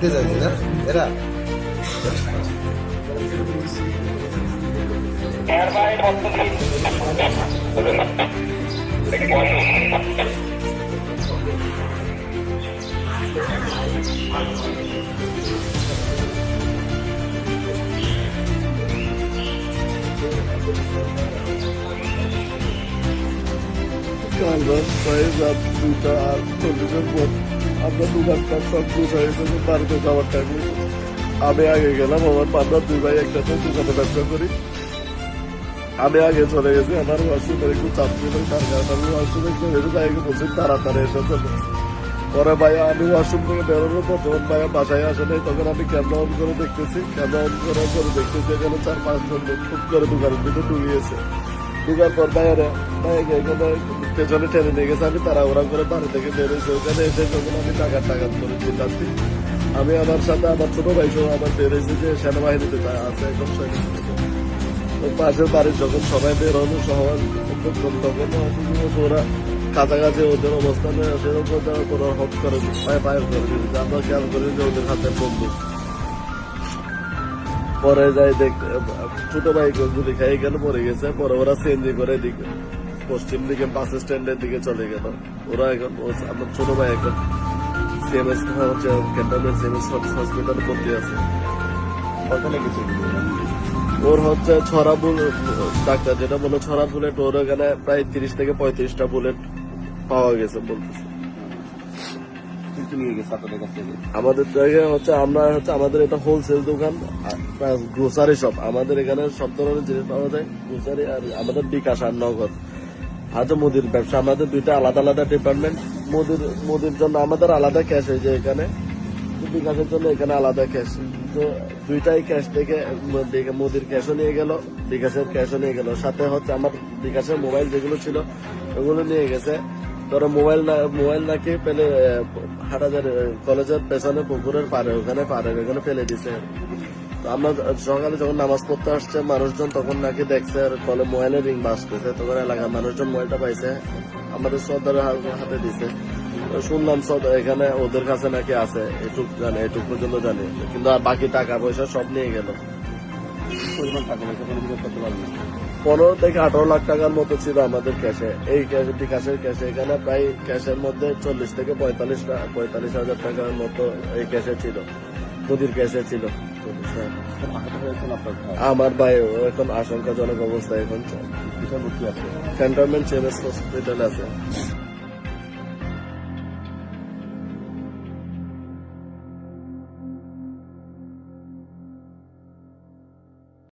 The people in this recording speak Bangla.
Certeza, ¿verdad? Era. Carlos, sei da puta, tô ligando আমরা দোকানটা সব গুছাই থেকে বাড়িতে যাওয়ার টাইম আমি আগে গেলাম, আমার পান্ডার দুই ভাই একসাথে দোকানে ব্যবসা করি। আমি আগে চলে গেছি, আমার ওয়াশরুমের একটু চাপ ছিল, তার কারণে আমি একটু হেঁটে তাইকে তাড়াতাড়ি এসে চলে পরে ভাইয়া আমি ওয়াশরুম থেকে বেরোনোর পর যখন ভাইয়া বাসায় আসে নাই, তখন আমি ক্যামেরা অন করে দেখতেছি ক্যামেরা অন করে পরে দেখতেছি, এখানে চার পাঁচজন খুব করে দোকানের ভিতরে ঢুকিয়েছে। ঢুকার পর বাইরে বাইরে এখানে পেছনে টেনে নিয়ে গেছে, আমি তারা ওরা করে বাড়ি থেকে বেরোয়েছে ওখানে এসে যখন আমি টাকা টাকা করে চিল্লাচ্ছি, আমি আমার সাথে আমার ছোট ভাই সহ আমার বেরোয়েছে যে সেনাবাহিনীতে আছে এখন ওই পাশের বাড়ির যখন সবাই বের হলো সবাই তখন ওরা কাছাকাছি ওদের অবস্থানে সেরকম কোনো হক করে পায়ে পায়ে করে দিয়েছে আমরা খেয়াল করি যে ওদের হাতে বন্দুক। পরে যাই দেখ, ছোট ভাই যদি খাই গেল পরে গেছে, পরে ওরা সিএনজি করে দিকে। পশ্চিম দিকে বাস স্ট্যান্ডের দিকে চলে গেল। ওরা এখন ও- আমার ছোট ভাই এখন সিএমএস ক্যান্টনমেন্ট সিএমএস হসপিটালে ভর্তি আছে। ওখানে কিছু ওর হচ্ছে ছড়া বুলেট ডাক্তার যেটা বলো ছড়া বুলেট ওর এখানে প্রায় তিরিশ থেকে পঁয়ত্রিশটা বুলেট পাওয়া গেছে বলতেছে। আমাদের জায়গায় হচ্ছে আমরা হচ্ছে আমাদের এটা হোলসেল দোকান গ্রোসারি শপ আমাদের এখানে সব ধরনের জিনিস পাওয়া যায় গ্রোসারি আর আমাদের বিকাশ আর নগদ। হয়তো মুদির ব্যবসা, আমাদের দুইটা আলাদা আলাদা ডিপার্টমেন্ট মুদির মুদির জন্য আমাদের আলাদা ক্যাশ হয়ে যায় এখানে। বিকাশের জন্য এখানে আলাদা ক্যাশ তো দুইটাই ক্যাশ থেকে মুদির ক্যাশও নিয়ে গেল, বিকাশের ক্যাশও নিয়ে গেল। সাথে হচ্ছে আমার বিকাশের মোবাইল যেগুলো ছিল, ওগুলো নিয়ে গেছে। ধরো মোবাইল না মোবাইল নাকি পেলে হাটাজার কলেজের পেছনে, পুকুরের পারে ওখানে পারে ওখানে ফেলে দিছে। আমরা সকালে যখন নামাজ পড়তে আসছে মানুষজন তখন নাকি দেখছে আর কলে মোবাইলের রিং বাজতেছে। তখন এলাকার মানুষজন মোবাইলটা পাইছে আমাদের সর্দার হাতে দিছে। শুনলাম সব এখানে ওদের কাছে নাকি আছে এটুক জানে এটুক পর্যন্ত জানি। কিন্তু আর বাকি টাকা পয়সা সব নিয়ে গেল। পনেরো থেকে আঠারো লাখ টাকার মতো ছিল আমাদের ক্যাশে এই ক্যাশ বিকাশের ক্যাশে এখানে প্রায় ক্যাশের মধ্যে চল্লিশ থেকে পঁয়তাল্লিশ পঁয়তাল্লিশ হাজার টাকার মতো এই ক্যাশে ছিল। নদীর ক্যাশে ছিল। আমার ভাই? ও এখন আশঙ্কাজনক অবস্থা এখন ক্যান্টনমেন্ট চেমেস হসপিটাল আছে।